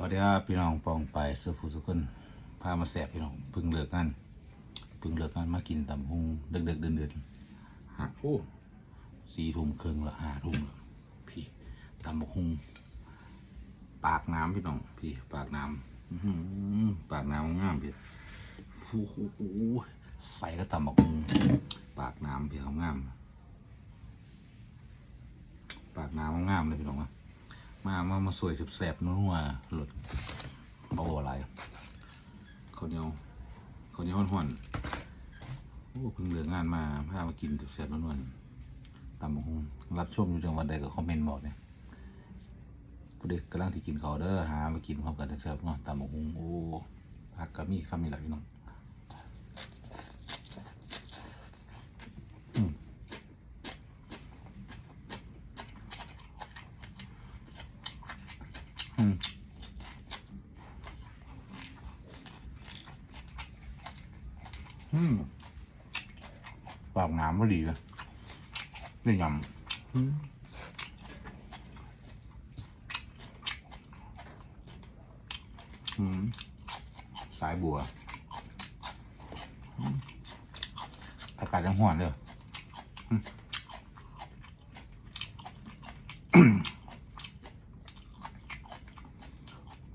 วัสดีครับพี่น้องปองไปสุภูสุคนพามาแสบพี่น้องเพึ่งเลิกงานเพึ่งเลิกงานมากินตำฮุงเด็กๆเดินๆหักโอ้สี่ทุ่มครึ่งละห้าทุ่มละพี่ตำบักฮุงปากน้ำพี่น้องพี่ปากน้ำปากน้ำงามพี่โอ้โหใส่ก็ตำบักฮุงปากน้ำพี่เขางาม ปากน้ำงามเลยพี่น้องวะ มามามาสวยแสบๆนัวๆหลุดโอ้อะไรข้าวเหนียวข้าวเหนียวห่อนๆโอ้เพิ่งเหลืองานมาพามากินแสบๆนัวๆตำบักหงรับชมอยู่จังหวัดใดก็คอมเมนต์บอกเนี่ยผู้เด็กกำลังที่กินข้าเด้อหามากินพร้อมกันแซ่บๆเนาะตำบักหงโอ้ผักก็มีคำนี้แหละพี่น้อง อืมปากน้ำพอดีเลยได้ยำอืมอืมสายบัวอากาศยังห่อนเลย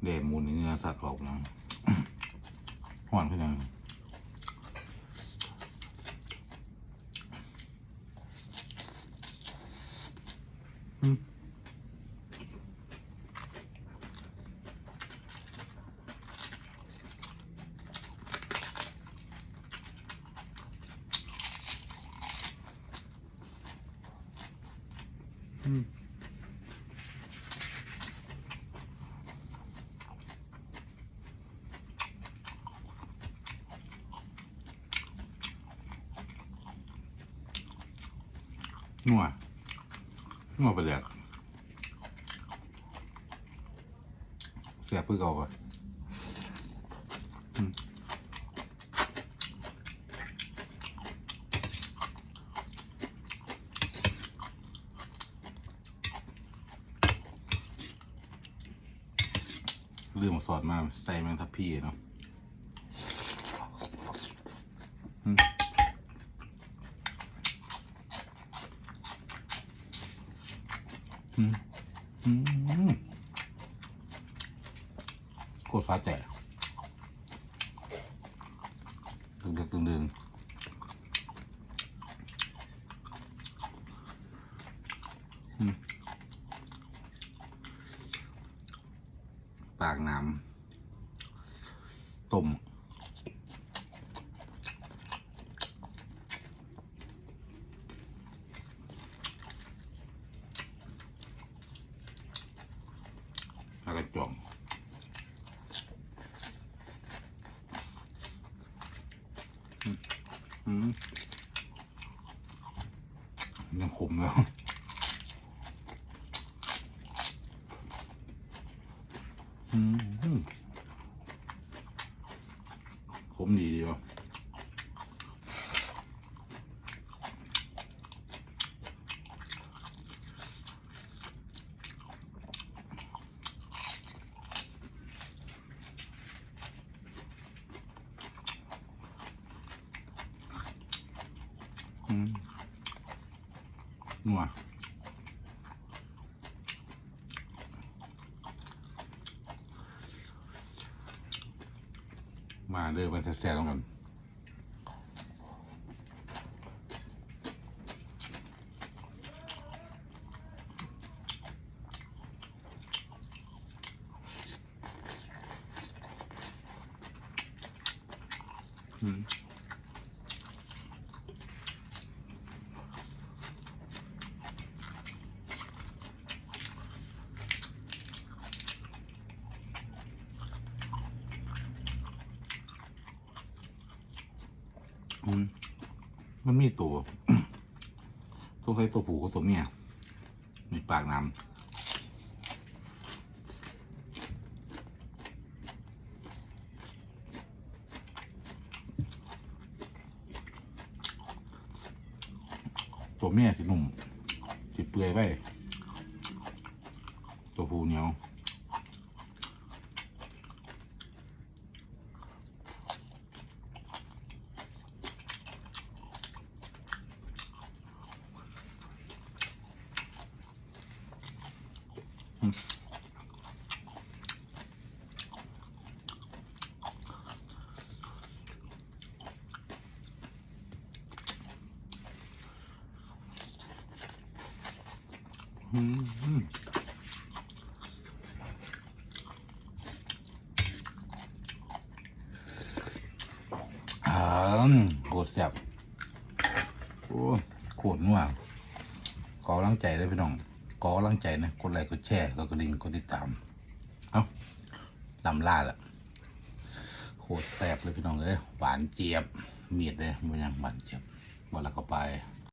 เดหมูนเนื้อสัตว์ออกนะห่อนขึ้นยัง นัวนัวไปเลยเสียบเพื่อเก่าก่อนอืมลืมมาสอดมาใส่แมงทับพี่เนาะอืมอืมอืม โคตรสาแตกดึงดึงดึงดึงอืมปากน้ำต้ม แล้วก็จ่อมอืมอืม ยังขมแล้วขมดีดีวะ นัวมาเดินมาแซ่บๆตรงกันอืม มันมีตัวตัวใส่ตัวผู้กับตัวเมียมีปากน้ำตัวเมียสิหนุ่มสิเปื่อยไปตัวผูเหนียว อืมอ่าโคตรแซ่บโอ้โคตรนัวขอกำลังใจเลยพี่น้อง ขอกำลังใจนะกดไลค์กดแชร์กดกระดิ่งกดติดตาม เอาลำล่าละโคตรแซ่บเลยพี่น้องเอ้ยหวานเจี๊ยบมีดเลยมันยังหวานเจี๊ยบวันละก็ไป